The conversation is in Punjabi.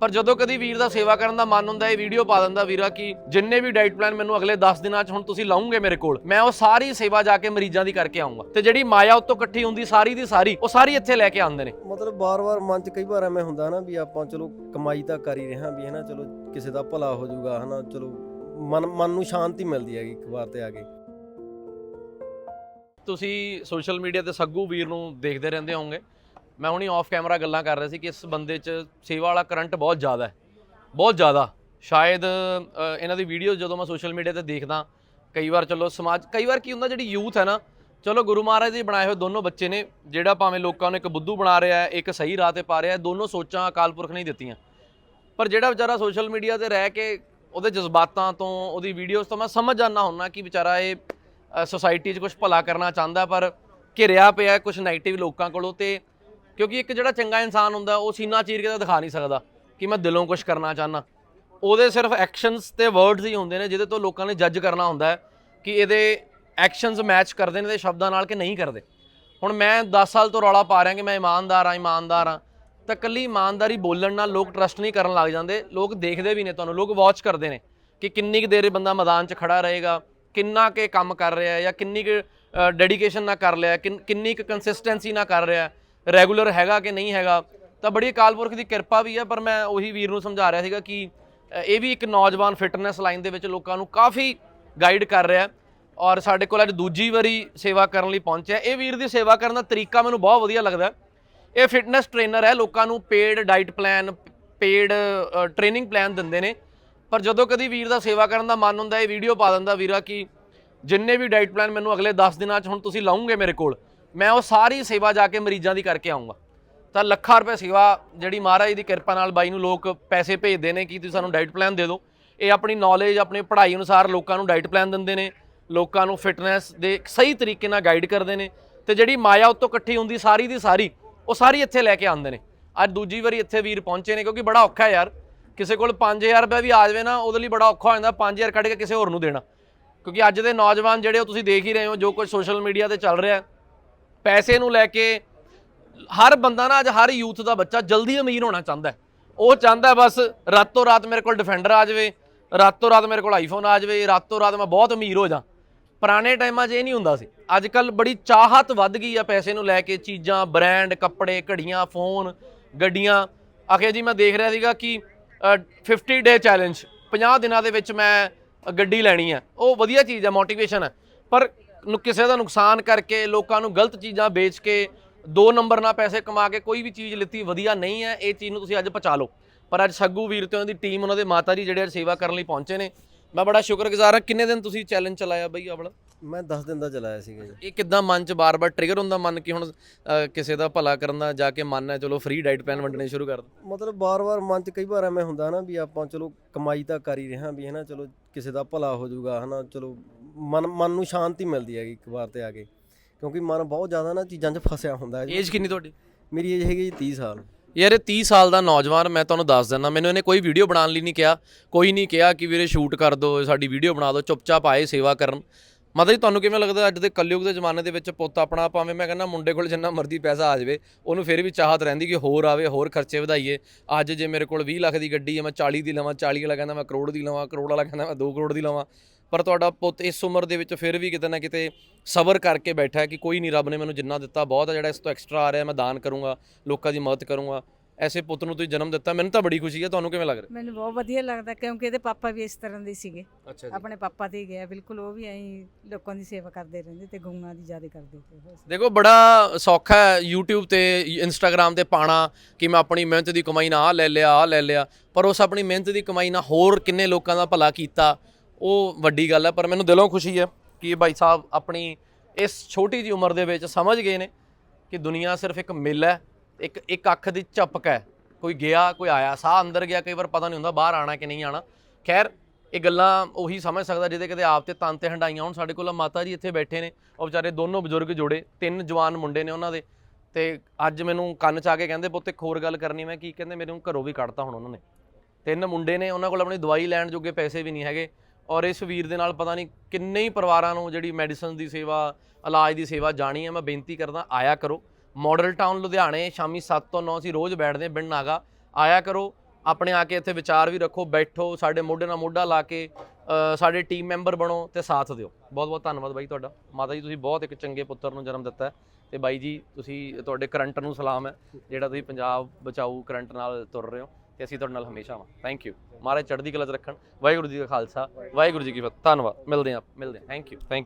ਪਰ ਜਦੋਂ ਕਦੀ ਵੀਰ ਦਾ ਸੇਵਾ ਕਰਨ ਦਾ ਮਨ ਹੁੰਦਾ ਇਹ ਵੀਡੀਓ ਪਾ ਦਿੰਦਾ ਵੀਰਾ ਕਿ ਜਿੰਨੇ ਵੀ ਡਾਈਟ ਪਲਾਨ ਮੈਨੂੰ ਅਗਲੇ 10 ਦਿਨਾਂ 'ਚ ਹੁਣ ਤੁਸੀਂ ਲਾਉਂਗੇ ਮੇਰੇ ਕੋਲ ਮੈਂ ਉਹ ਸਾਰੀ ਸੇਵਾ ਜਾ ਕੇ ਮਰੀਜ਼ਾਂ ਦੀ ਕਰਕੇ ਆਉਂਗਾ। ਤੇ ਜਿਹੜੀ ਮਾਇਆ ਉੱਤੋਂ ਇਕੱਠੀ ਹੁੰਦੀ ਸਾਰੀ ਦੀ ਸਾਰੀ ਉਹ ਸਾਰੀ ਇੱਥੇ ਲੈ ਕੇ ਆਉਂਦੇ ਨੇ। ਮਤਲਬ ਬਾਰ-ਬਾਰ ਮਨ 'ਚ ਕਈ ਵਾਰ ਐਵੇਂ ਹੁੰਦਾ ਨਾ ਵੀ ਆਪਾਂ ਚਲੋ ਕਮਾਈ ਤਾਂ ਕਰ ਹੀ ਰਹੇ ਹਾਂ ਵੀ ਹਨਾ ਚਲੋ ਕਿਸੇ ਦਾ ਭਲਾ ਹੋ ਜਾਊਗਾ ਹਨਾ ਚਲੋ ਮਨ ਮਨ ਨੂੰ ਸ਼ਾਂਤੀ ਮਿਲਦੀ ਹੈਗੀ ਇੱਕ ਵਾਰ ਤੇ ਆ ਕੇ। ਤੁਸੀਂ ਸੋਸ਼ਲ ਮੀਡੀਆ ਤੇ ਸੱਗੂ ਵੀਰ ਨੂੰ ਦੇਖਦੇ ਰਹਿੰਦੇ ਹੋਵੋਗੇ। ਮੈਂ ਹੁਣੀ ਆਫ ਕੈਮਰਾ ਗੱਲਾਂ ਕਰ ਰਿਹਾ ਸੀ ਕਿ ਇਸ ਬੰਦੇ 'ਚ ਸੇਵਾ ਵਾਲਾ ਕਰੰਟ ਬਹੁਤ ਜ਼ਿਆਦਾ ਹੈ। ਬਹੁਤ ਜ਼ਿਆਦਾ। ਸ਼ਾਇਦ ਇਹਨਾਂ ਦੀ ਵੀਡੀਓ ਜਦੋਂ ਮੈਂ ਸੋਸ਼ਲ ਮੀਡੀਆ ਤੇ ਦੇਖਦਾ, ਕਈ ਵਾਰ ਚਲੋ ਸਮਾਜ, ਕਈ ਵਾਰ ਕੀ ਹੁੰਦਾ ਜਿਹੜੀ ਯੂਥ ਹੈ ਨਾ, ਚਲੋ ਗੁਰੂ ਮਹਾਰਾਜ ਦੇ ਬਣਾਏ ਹੋਏ ਦੋਨੋਂ ਬੱਚੇ ਨੇ, ਜਿਹੜਾ ਭਾਵੇਂ ਲੋਕਾਂ ਨੂੰ ਇੱਕ ਬੁੱਧੂ ਬਣਾ ਰਿਹਾ ਹੈ, ਇੱਕ ਸਹੀ ਰਾਹ ਤੇ ਪਾ ਰਿਹਾ ਹੈ, ਦੋਨੋਂ ਸੋਚਾਂ ਅਕਾਲ ਪੁਰਖ ਨੇ ਦਿੱਤੀਆਂ। ਪਰ ਜਿਹੜਾ ਵਿਚਾਰਾ ਸੋਸ਼ਲ ਮੀਡੀਆ ਤੇ ਰਹਿ ਕੇ ਉਹਦੇ ਜਜ਼ਬਾਤਾਂ ਤੋਂ, ਉਹਦੀ ਵੀਡੀਓਜ਼ ਤੋਂ ਮੈਂ ਸਮਝ ਜਾਂਦਾ ਹੁੰਨਾ ਕਿ ਵਿਚਾਰਾ ਇਹ ਸੋਸਾਇਟੀ 'ਚ ਕੁਝ ਭਲਾ ਕਰਨਾ ਚਾਹੁੰਦਾ ਪਰ ਘਿਰਿਆ ਪਿਆ ਕੁਝ 네ਗੇਟਿਵ ਲੋਕਾਂ ਕੋਲੋਂ ਤੇ ਕਿਉਂਕਿ ਇੱਕ ਜਿਹੜਾ ਚੰਗਾ ਇਨਸਾਨ ਹੁੰਦਾ, ਉਹ ਸੀਨਾ ਚੀਰ ਕੇ ਤਾਂ ਦਿਖਾ ਨਹੀਂ ਸਕਦਾ ਕਿ ਮੈਂ ਦਿਲੋਂ ਕੁਝ ਕਰਨਾ ਚਾਹਨਾ ਉਹਦੇ ਸਿਰਫ ਐਕਸ਼ਨਸ ਤੇ ਵਰਡਸ ਹੀ ਹੁੰਦੇ ਨੇ, ਜਿਹਦੇ ਤੋਂ ਲੋਕਾਂ ਨੇ ਜੱਜ ਕਰਨਾ ਹੁੰਦਾ ਹੈ ਕਿ ਇਹਦੇ ਐਕਸ਼ਨਸ ਮੈਚ ਕਰਦੇ ਨੇ ਤੇ ਸ਼ਬਦਾਂ ਨਾਲ ਕਿ ਨਹੀਂ ਕਰਦੇ। ਹੁਣ ਮੈਂ 10 ਸਾਲ ਤੋਂ ਰੌਲਾ ਪਾ ਰਿਹਾ ਕਿ ਮੈਂ ਇਮਾਨਦਾਰ ਆ ਇਮਾਨਦਾਰ ਆ ਤਾਂ ਕੱਲੀ ਇਮਾਨਦਾਰੀ ਬੋਲਣ ਨਾਲ ਲੋਕ ਟਰਸਟ ਨਹੀਂ ਕਰਨ ਲੱਗ ਜਾਂਦੇ। ਲੋਕ ਦੇਖਦੇ ਵੀ ਨੇ ਤੁਹਾਨੂੰ, ਲੋਕ ਵਾਚ ਕਰਦੇ ਨੇ ਕਿ ਕਿੰਨੀ ਕੁ ਦੇਰ ਬੰਦਾ ਮੈਦਾਨ 'ਚ ਖੜਾ ਰਹੇਗਾ, ਕਿੰਨਾ ਕੇ ਕੰਮ ਕਰ ਰਿਹਾ ਹੈ ਜਾਂ ਕਿੰਨੀ ਕੁ ਡੈਡੀਕੇਸ਼ਨ ਨਾਲ ਕਰ ਲਿਆ, ਕਿੰਨ- ਕਿੰਨੀ ਕੁ ਕੰਸਿਸਟੈਂਸੀ ਨਾਲ ਕਰ ਰਿਹਾ ਰੈਗੂਲਰ ਹੈਗਾ ਕਿ ਨਹੀਂ ਹੈਗਾ, ਤਾਂ ਬੜੀ ਅਕਾਲ ਪੁਰਖ ਦੀ ਕਿਰਪਾ ਵੀ ਹੈ, ਪਰ ਮੈਂ ਉਹੀ ਵੀਰ ਨੂੰ ਸਮਝਾ ਰਿਹਾ ਸੀਗਾ ਕਿ ਇਹ ਵੀ ਇੱਕ ਨੌਜਵਾਨ ਫਿਟਨੈਸ ਲਾਈਨ ਦੇ ਵਿੱਚ ਲੋਕਾਂ ਨੂੰ ਕਾਫੀ ਗਾਈਡ ਕਰ ਰਿਹਾ ਔਰ ਸਾਡੇ ਕੋਲ ਅੱਜ ਦੂਜੀ ਵਾਰੀ ਸੇਵਾ ਕਰਨ ਲਈ ਪਹੁੰਚਿਆ ਇਹ ਵੀਰ ਦੀ ਸੇਵਾ ਕਰਨ ਦਾ ਤਰੀਕਾ ਮੈਨੂੰ ਬਹੁਤ ਵਧੀਆ ਲੱਗਦਾ ਇਹ ਫਿਟਨੈਸ ਟ੍ਰੇਨਰ ਹੈ, ਲੋਕਾਂ ਨੂੰ paid diet plan paid training plan ਦਿੰਦੇ ਨੇ। ਪਰ ਜਦੋਂ ਕਦੀ ਵੀਰ ਦਾ ਸੇਵਾ ਕਰਨ ਦਾ ਮਨ ਹੁੰਦਾ ਇਹ ਵੀਡੀਓ ਪਾ ਦਿੰਦਾ ਵੀਰਾ ਕਿ ਜਿੰਨੇ ਵੀ ਡਾਈਟ ਪਲਾਨ ਮੈਨੂੰ ਅਗਲੇ 10 ਦਿਨਾਂ 'ਚ ਹੁਣ ਤੁਸੀਂ ਲਾਉਂਗੇ ਮੇਰੇ ਕੋਲ ਮੈਂ ਉਹ ਸਾਰੀ ਸੇਵਾ ਜਾ ਕੇ ਮਰੀਜ਼ਾਂ ਦੀ ਕਰਕੇ ਆਉਂਗਾ। ਤਾਂ ਲੱਖਾਂ ਰੁਪਏ ਸੇਵਾ ਜਿਹੜੀ ਮਹਾਰਾਜ ਦੀ ਕਿਰਪਾ ਨਾਲ ਬਾਈ ਨੂੰ ਲੋਕ ਪੈਸੇ ਭੇਜਦੇ ਨੇ ਕਿ ਤੁਸੀਂ ਸਾਨੂੰ ਡਾਈਟ ਪਲਾਨ ਦੇ ਦਿਓ। ਇਹ ਆਪਣੀ ਨੌਲੇਜ ਆਪਣੀ ਪੜ੍ਹਾਈ ਅਨੁਸਾਰ ਲੋਕਾਂ ਨੂੰ ਡਾਈਟ ਪਲਾਨ ਦਿੰਦੇ ਨੇ। ਲੋਕਾਂ ਨੂੰ ਫਿਟਨੈਸ ਦੇ ਸਹੀ ਤਰੀਕੇ ਨਾਲ ਗਾਈਡ ਕਰਦੇ ਨੇ। ਤੇ ਜਿਹੜੀ ਮਾਇਆ ਉੱਤੋਂ ਇਕੱਠੀ ਹੁੰਦੀ ਸਾਰੀ ਦੀ ਸਾਰੀ ਉਹ ਸਾਰੀ ਇੱਥੇ ਲੈ ਕੇ ਆਉਂਦੇ ਨੇ। ਅੱਜ ਦੂਜੀ ਵਾਰੀ ਇੱਥੇ ਵੀਰ ਪਹੁੰਚੇ ਨੇ ਕਿਉਂਕਿ ਬੜਾ ਔਖਾ ਹੈ ਯਾਰ। ਕਿਸੇ ਕੋਲ 5000 ਰੁਪਏ ਵੀ ਆ ਜਾਵੇ ਨਾ ਉਹਦੇ ਲਈ ਬੜਾ ਔਖਾ ਹੋ ਜਾਂਦਾ 5000 ਕੱਢ ਕੇ ਕਿਸੇ ਹੋਰ ਨੂੰ ਦੇਣਾ। ਕਿਉਂਕਿ ਅੱਜ ਦੇ ਨੌਜਵਾਨ ਜਿਹੜੇ ਉਹ ਤੁਸੀਂ ਦੇਖ ਹੀ ਰਹੇ ਹੋ ਜੋ ਕੁਝ ਸੋਸ਼ਲ ਮੀਡੀਆ ਤੇ ਚੱਲ ਰਿਹਾ ਹੈ, ਪੈਸੇ ਨੂੰ ਲੈ ਕੇ ਹਰ ਬੰਦਾ ਨਾ ਅੱਜ ਹਰ ਯੂਥ ਦਾ ਬੱਚਾ ਜਲਦੀ ਅਮੀਰ ਹੋਣਾ ਚਾਹੁੰਦਾ ਹੈ। ਉਹ ਚਾਹੁੰਦਾ ਹੈ ਬਸ ਰਾਤੋਂ ਰਾਤ ਮੇਰੇ ਕੋਲ ਡਿਫੈਂਡਰ ਆ ਜਾਵੇ ਰਾਤੋਂ ਰਾਤ ਮੇਰੇ ਕੋਲ ਆਈਫੋਨ ਆ ਜਾਵੇ ਰਾਤੋਂ ਰਾਤ ਮੈਂ ਬਹੁਤ ਅਮੀਰ ਹੋ ਜਾ ਪੁਰਾਣੇ ਟਾਈਮਾਂ 'ਚ ਇਹ ਨਹੀਂ ਹੁੰਦਾ ਸੀ। ਅੱਜ ਕੱਲ ਬੜੀ ਚਾਹਤ ਵੱਧ ਗਈ ਆ ਪੈਸੇ ਨੂੰ ਲੈ ਕੇ ਚੀਜ਼ਾਂ ਬ੍ਰਾਂਡ ਕੱਪੜੇ ਘੜੀਆਂ ਫੋਨ ਗੱਡੀਆਂ। ਆਖਿਆ ਜੀ ਮੈਂ ਦੇਖ ਰਿਹਾ ਸੀਗਾ ਕਿ ਅ, 50 ਡੇ ਚੈਲੰਜ 50 ਦਿਨਾਂ ਦੇ ਵਿੱਚ ਮੈਂ ਗੱਡੀ ਲੈਣੀ ਹੈ ਉਹ ਵਧੀਆ ਚੀਜ਼ ਹੈ ਮੋਟੀਵੇਸ਼ਨ ਹੈ ਪਰ ਨੂੰ ਕਿਸੇ ਦਾ ਨੁਕਸਾਨ ਕਰਕੇ ਲੋਕਾਂ ਨੂੰ ਗਲਤ ਚੀਜ਼ਾਂ ਵੇਚ ਕੇ ਦੋ ਨੰਬਰ ਨਾਲ ਪੈਸੇ ਕਮਾ ਕੇ ਕੋਈ ਵੀ ਚੀਜ਼ ਲਿੱਤੀ ਵਧੀਆ ਨਹੀਂ ਹੈ ਇਹ ਚੀਜ਼ ਨੂੰ ਤੁਸੀਂ ਅੱਜ ਪਚਾ ਲਓ। ਪਰ ਅੱਜ ਸੱਗੂ ਵੀਰ ਤੇ ਉਹਨਾਂ ਦੀ ਟੀਮ ਉਹਨਾਂ ਦੇ ਮਾਤਾ ਜੀ ਜਿਹੜੇ ਅੱਜ ਸੇਵਾ ਕਰਨ ਲਈ ਪਹੁੰਚੇ ਨੇ ਮੈਂ ਬੜਾ ਸ਼ੁਕਰਗੁਜ਼ਾਰ ਹਾਂ। ਕਿੰਨੇ ਦਿਨ ਤੁਸੀਂ ਚੈਲੰਜ ਚਲਾਇਆ ਬਈ ਆਪਣਾ ਮੈਂ 10 ਦਿਨ ਦਾ ਚਲਾਇਆ ਸੀਗਾ ਜੀ। ਇਹ ਕਿੱਦਾਂ ਮਨ 'ਚ ਬਾਰ-ਬਾਰ ਟ੍ਰਿਗਰ ਹੁੰਦਾ ਮਨ ਕਿ ਹੁਣ ਕਿਸੇ ਦਾ ਭਲਾ ਕਰਨ ਦਾ ਜਾ ਕੇ ਮਨ ਹੈ ਚਲੋ ਫ੍ਰੀ ਡਾਈਟ ਪਲਾਨ ਵੰਡਣੇ ਸ਼ੁਰੂ ਕਰ ਦੋ ਮਤਲਬ ਬਾਰ-ਬਾਰ ਮਨ 'ਚ ਕਈ ਵਾਰ ਐਵੇਂ ਹੁੰਦਾ ਨਾ ਵੀ ਆਪਾਂ ਚਲੋ ਕਮਾਈ ਤਾਂ ਕਰ ਹੀ ਰਹੇ ਹਾਂ ਵੀ ਹਨਾ ਚਲੋ ਕਿਸੇ ਦਾ ਭਲਾ ਹੋ ਜਾਊਗਾ ਹਨਾ ਚਲੋ ਮਨ ਮਨ ਨੂੰ ਸ਼ਾਂਤੀ ਮਿਲਦੀ ਹੈਗੀ ਇੱਕ ਵਾਰ ਤੇ ਆ ਕੇ। ਕਿਉਂਕਿ ਮਨ ਬਹੁਤ ਜ਼ਿਆਦਾ ਨਾ ਚੀਜ਼ਾਂ 'ਚ ਫਸਿਆ ਹੁੰਦਾ ਹੈ। ਏਜ ਕਿੰਨੀ ਤੁਹਾਡੀ? ਮੇਰੀ ਏਜ ਹੈਗੀ ਜੀ 30 ਸਾਲ। ਯਾਰ ਇਹ 30 ਸਾਲ ਦਾ ਨੌਜਵਾਨ ਮੈਂ ਤੁਹਾਨੂੰ ਦੱਸ ਦਿੰਦਾ ਮੈਨੂੰ ਇਹਨੇ ਕੋਈ ਵੀਡੀਓ ਬਣਾਉਣ ਲਈ ਨਹੀਂ ਕਿਹਾ। ਕੋਈ ਨਹੀਂ ਕਿਹਾ ਕਿ ਵੀਰੇ ਸ਼ੂਟ ਕਰ ਦਿਓ ਸਾਡੀ ਵੀਡੀਓ ਬਣਾ ਦਿਓ ਚੁੱਪਚਾਪ ਆਏ ਸੇਵਾ ਕਰਨ। ਮਤਲਬ ਜੀ ਤੁਹਾਨੂੰ ਕਿਵੇਂ ਲੱਗਦਾ ਅੱਜ ਦੇ ਕਲਯੁਗ ਦੇ ਜ਼ਮਾਨੇ ਦੇ ਵਿੱਚ ਪੁੱਤ ਆਪਣਾ ਭਾਵੇਂ ਮੈਂ ਕਹਿੰਦਾ ਮੁੰਡੇ ਕੋਲ ਜਿੰਨਾ ਮਰਜ਼ੀ ਪੈਸਾ ਆ ਜਾਵੇ ਉਹਨੂੰ ਫਿਰ ਵੀ ਚਾਹਤ ਰਹਿੰਦੀ ਕਿ ਹੋਰ ਆਵੇ ਹੋਰ ਖਰਚੇ ਵਧਾਈਏ। ਅੱਜ ਜੇ ਮੇਰੇ ਕੋਲ 20 ਲੱਖ ਦੀ ਗੱਡੀ ਹੈ ਮੈਂ 40 ਦੀ ਲਵਾਂ 40 ਵਾਲਾ ਕਹਿੰਦਾ ਮੈਂ ਕਰੋੜ ਦੀ ਲਵਾਂ ਕਰੋੜ ਵਾਲਾ ਕਹਿੰਦਾ ਮੈਂ 2 ਕਰੋੜ ਦੀ ਲਵਾਂ। ਪਰ ਤੁਹਾਡਾ ਪੁੱਤ ਇਸ ਉਮਰ ਦੇ ਵਿੱਚ ਫਿਰ ਵੀ ਕਿਤੇ ਨਾ ਕਿਤੇ ਸਬਰ ਕਰਕੇ ਬੈਠਾ ਹੈ ਕਿ ਕੋਈ ਨਹੀਂ ਰੱਬ ਨੇ ਮੈਨੂੰ ਜਿੰਨਾ ਦਿੱਤਾ ਬਹੁਤ ਹੈ ਜਿਹੜਾ ਇਸ ਤੋਂ ਐਕਸਟਰਾ ਆ ਰਿਹਾ ਮੈਂ ਦਾਨ ਕਰੂੰਗਾ ਲੋਕਾਂ ਦੀ ਮਦਦ ਕਰੂੰਗਾ। ਐਸੇ ਪੁੱਤ ਨੂੰ ਤੁਸੀਂ ਜਨਮ ਦਿੱਤਾ ਮੈਨੂੰ ਤਾਂ ਬੜੀ ਖੁਸ਼ੀ ਹੈ ਤੁਹਾਨੂੰ ਕਿਵੇਂ ਲੱਗ ਰਿਹਾ? ਮੈਨੂੰ ਬਹੁਤ ਵਧੀਆ ਲੱਗਦਾ ਕਿਉਂਕਿ ਇਹਦੇ ਪਾਪਾ ਵੀ ਇਸ ਤਰ੍ਹਾਂ ਦੇ ਸੀਗੇ। ਅੱਛਾ ਆਪਣੇ ਪਾਪਾ ਤੇ ਹੀ ਗਿਆ ਬਿਲਕੁਲ ਉਹ ਵੀ ਐਂ ਲੋਕਾਂ ਦੀ ਸੇਵਾ ਕਰਦੇ ਰਹਿੰਦੇ ਤੇ ਗਊਆਂ ਦੀ ਜ਼ਿਆਦਾ ਕਰਦੇ ਤੇ। ਦੇਖੋ ਬੜਾ ਸੌਖਾ ਹੈ YouTube ਤੇ Instagram ਤੇ ਪਾਣਾ ਕਿ ਮੈਂ ਆਪਣੀ ਮਿਹਨਤ ਦੀ ਕਮਾਈ ਨਾਲ ਆਹ ਲੈ ਲਿਆ ਆ ਲੈ ਲਿਆ ਪਰ ਉਸ ਆਪਣੀ ਮਿਹਨਤ ਦੀ ਕਮਾਈ ਨਾਲ ਹੋਰ ਕਿੰਨੇ ਲੋਕਾਂ ਦਾ ਭਲਾ ਕੀਤਾ। ਉਹ ਵੱਡੀ ਗੱਲ ਹੈ, ਪਰ ਮੈਨੂੰ ਦਿਲੋਂ ਖੁਸ਼ੀ ਹੈ ਕਿ ਇਹ ਭਾਈ ਸਾਹਿਬ ਆਪਣੀ ਇਸ ਛੋਟੀ ਜੀ ਉਮਰ ਦੇ ਵਿੱਚ ਸਮਝ ਗਏ ਨੇ ਕਿ ਦੁਨੀਆ ਸਿਰਫ ਇੱਕ ਮਿਲ ਹੈ, ਇੱਕ ਇੱਕ ਅੱਖ ਦੀ ਝਪਕ ਹੈ। ਕੋਈ ਗਿਆ, ਕੋਈ ਆਇਆ, ਸਾਹ ਅੰਦਰ ਗਿਆ, ਕਈ ਵਾਰ ਪਤਾ ਨਹੀਂ ਹੁੰਦਾ ਬਾਹਰ ਆਣਾ ਕਿ ਨਹੀਂ ਆਣਾ। ਖੈਰ, ਇਹ ਗੱਲਾਂ ਉਹੀ ਸਮਝ ਸਕਦਾ ਜਿਹਦੇ ਕਿਤੇ ਆਪ ਤੇ ਤਨ ਤੇ ਹੰਡਾਈਆਂ ਹੁਣ। ਸਾਡੇ ਕੋਲ ਮਾਤਾ ਜੀ ਇੱਥੇ ਬੈਠੇ ਨੇ, ਉਹ ਵਿਚਾਰੇ ਦੋਨੋਂ ਬਜ਼ੁਰਗ ਜੋੜੇ, ਤਿੰਨ ਜਵਾਨ ਮੁੰਡੇ ਨੇ ਉਹਨਾਂ ਦੇ। ਤੇ ਅੱਜ ਮੈਨੂੰ ਕੰਨ ਚ ਆ ਕੇ ਕਹਿੰਦੇ, ਪੁੱਤ, ਇੱਕ ਹੋਰ ਗੱਲ ਕਰਨੀ ਮੈਂ। ਕੀ ਕਹਿੰਦੇ ਮੈਨੂੰ ਘਰੋਂ ਵੀ ਕੱਢਤਾ ਹੁਣ ਉਹਨਾਂ ਨੇ। ਤਿੰਨ ਮੁੰਡੇ ਨੇ, ਉਹਨਾਂ ਕੋਲ ਆਪਣੀ ਦਵਾਈ ਲੈਣ ਜੋਗੇ ਪੈਸੇ ਵੀ ਨਹੀਂ ਹੈਗੇ। ਔਰ ਇਸ ਵੀਰ ਦੇ ਨਾਲ ਪਤਾ ਨਹੀਂ ਕਿੰਨੇ ਹੀ ਪਰਿਵਾਰਾਂ ਨੂੰ ਜਿਹੜੀ ਮੈਡੀਸਨ ਦੀ ਸੇਵਾ, ਇਲਾਜ ਦੀ ਸੇਵਾ ਜਾਣੀ ਹੈ, ਮੈਂ ਬੇਨਤੀ ਕਰਦਾ ਆਇਆ ਕਰੋ। ਮਾਡਲ ਟਾਊਨ ਲੁਧਿਆਣੇ, ਸ਼ਾਮੀ 7 ਤੋਂ 9 ਅਸੀਂ ਰੋਜ਼ ਬੈਠਦੇ ਹਾਂ ਬਿਨ ਨਾਗਾ। ਆਇਆ ਕਰੋ, ਆਪਣੇ ਆ ਕੇ ਇੱਥੇ ਵਿਚਾਰ ਵੀ ਰੱਖੋ, ਬੈਠੋ, ਸਾਡੇ ਮੋਢੇ ਨਾਲ ਮੋਢਾ ਲਾ ਕੇ ਸਾਡੇ ਟੀਮ ਮੈਂਬਰ ਬਣੋ ਤੇ ਸਾਥ ਦਿਓ। ਬਹੁਤ ਬਹੁਤ ਧੰਨਵਾਦ ਬਾਈ ਤੁਹਾਡਾ। ਮਾਤਾ ਜੀ, ਤੁਸੀਂ ਬਹੁਤ ਇੱਕ ਚੰਗੇ ਪੁੱਤਰ ਨੂੰ ਜਨਮ ਦਿੱਤਾ ਹੈ ਤੇ ਬਾਈ ਜੀ, ਤੁਸੀਂ ਤੁਹਾਡੇ ਕਰੰਟ ਨੂੰ ਸਲਾਮ ਹੈ, ਜਿਹੜਾ ਤੁਸੀਂ ਪੰਜਾਬ ਬਚਾਓ ਕਰੰਟ ਨਾਲ ਤੁਰ ਰਹੇ ਹੋ। ਤੇ ਅਸੀਂ ਤੁਹਾਡੇ ਨਾਲ ਹਮੇਸ਼ਾ ਹਾਂ ਥੈਂਕ ਯੂ ਮਹਾਰਾਜ ਚੜ੍ਹਦੀ ਕਲਾ ਚ ਰੱਖਣ। ਵਾਹਿਗੁਰੂ ਜੀ ਦਾ ਖਾਲਸਾ। ਵਾਹਿਗੁਰੂ ਜੀ ਕੀ ਫਤਿਹ। ਧੰਨਵਾਦ। ਮਿਲਦੇ ਹਾਂ ਮਿਲਦੇ ਹਾਂ। Thank you thank you